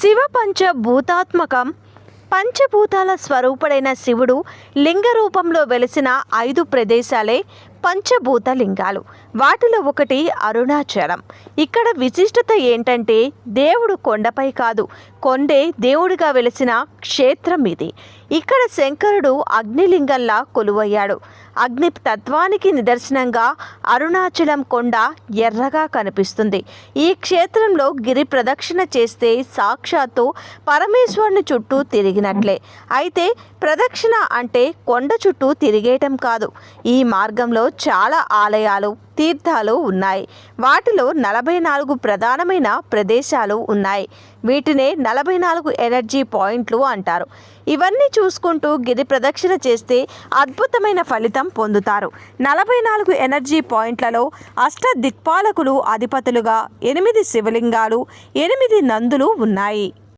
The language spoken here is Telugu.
శివ పంచభూతాత్మకం పంచభూతాల స్వరూపుడైన శివుడు లింగ రూపంలో వెలిసిన ఐదు ప్రదేశాలే పంచభూత లింగాలు వాటిలో ఒకటి అరుణాచలం. ఇక్కడ విశిష్టత ఏంటంటే దేవుడు కొండపై కాదు కొండే దేవుడిగా వెలిసిన క్షేత్రం ఇది. ఇక్కడ శంకరుడు అగ్నిలింగంలా కొలువయ్యాడు. అగ్ని తత్వానికి నిదర్శనంగా అరుణాచలం కొండ ఎర్రగా కనిపిస్తుంది. ఈ క్షేత్రంలో గిరి ప్రదక్షిణ చేస్తే సాక్షాత్తు పరమేశ్వరుని చుట్టూ తిరిగినట్లే. అయితే ప్రదక్షిణ అంటే కొండ చుట్టూ తిరిగేయటం కాదు. ఈ మార్గంలో చాలా ఆలయాలు తీర్థాలు ఉన్నాయి. వాటిలో నలభై నాలుగు ప్రధానమైన ప్రదేశాలు ఉన్నాయి. వీటినే నలభై నాలుగు ఎనర్జీ పాయింట్లు అంటారు. ఇవన్నీ చూసుకుంటూ గిరి ప్రదక్షిణ చేస్తే అద్భుతమైన ఫలితం పొందుతారు. నలభై నాలుగు ఎనర్జీ పాయింట్లలో అష్ట దిక్పాలకులు అధిపతులుగా ఎనిమిది శివలింగాలు ఎనిమిది నందులు ఉన్నాయి.